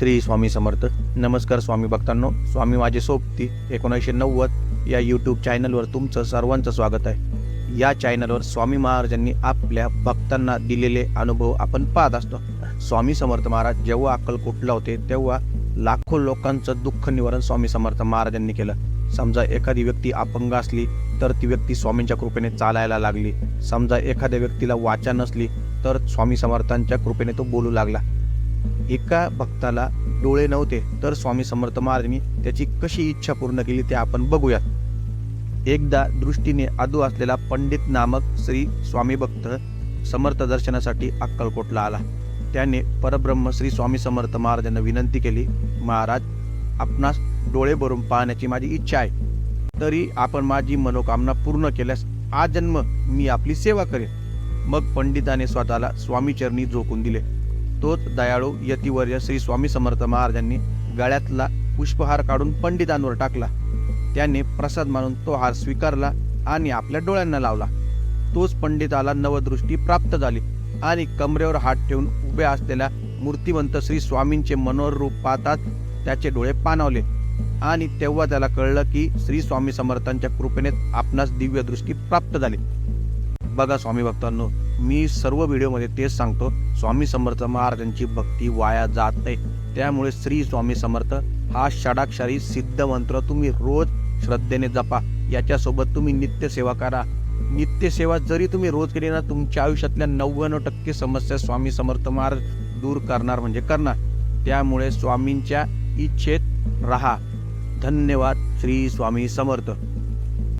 श्री स्वामी समर्थ. नमस्कार स्वामी भक्तांनो. स्वामी माझे सोबती एकोणीसशे नव्वद या यूट्यूब चॅनलवर तुमचं सर्वांचं स्वागत आहे. या चॅनलवर स्वामी महाराजांनी आपल्या भक्तांना दिलेले अनुभव आपण पाहत असतो. स्वामी समर्थ महाराज जेव्हा अक्कलकोटला होते तेव्हा लाखो लोकांचं दुःख निवारण स्वामी समर्थ महाराजांनी केलं. समजा एखादी व्यक्ती अपंग असली तर ती व्यक्ती स्वामींच्या कृपेने चालायला लागली. समजा एखाद्या व्यक्तीला वाचा नसली तर स्वामी समर्थांच्या कृपेने तो बोलू लागला. एका भक्ताला डोळे नव्हते तर स्वामी समर्थ महाराजांनी त्याची कशी इच्छा पूर्ण केली ते आपण बघूयात. एकदा दृष्टीने अधू असलेला पंडित नामक श्री स्वामी भक्त समर्थ दर्शनासाठी अक्कलकोटला आला. त्याने परब्रह्म श्री स्वामी समर्थ महाराजांना विनंती केली महाराज आपणास डोळे भरून पाहण्याची माझी इच्छा आहे. तरी आपण माझी मनोकामना पूर्ण केल्यास हा जन्म मी आपली सेवा करेन. मग पंडिताने स्वतःला स्वामीचरणी झोकून दिले. तोच दयाळू यतिवर्य श्री स्वामी समर्थ महाराजांनी गळ्यातला पुष्पहार काढून पंडितांवर टाकला. त्याने प्रसाद मानून तो हार स्वीकारला आणि आपल्या डोळ्यांना लावला. तोच पंडिताला नवदृष्टी प्राप्त झाली आणि कमरेवर हात ठेवून उभे असलेल्या मूर्तिवंत श्री स्वामींचे मनोहर रूप पाहताच त्याचे डोळे पाणावले. आणि तेव्हा त्याला कळलं की श्री स्वामी समर्थांच्या कृपेने आपणास दिव्य दृष्टी प्राप्त झाली. बघा स्वामी भक्तांनो मी सर्व व्हिडिओमध्ये तेच सांगतो. स्वामी समर्थ महाराजांची भक्ती वाया जात नाही. त्यामुळे श्री स्वामी समर्थ हा षडाक्षरी सिद्ध मंत्र तुम्ही रोज श्रद्धेने जपा. याच्यासोबत तुम्ही नित्य सेवा करा. नित्य सेवा जरी तुम्ही रोज केली ना तुमच्या आयुष्यातल्या नव्याण्णव टक्के समस्या स्वामी समर्थ महाराज दूर करणार म्हणजे करणार. त्यामुळे स्वामींच्या इच्छेत राहा. धन्यवाद श्री स्वामी समर्थ.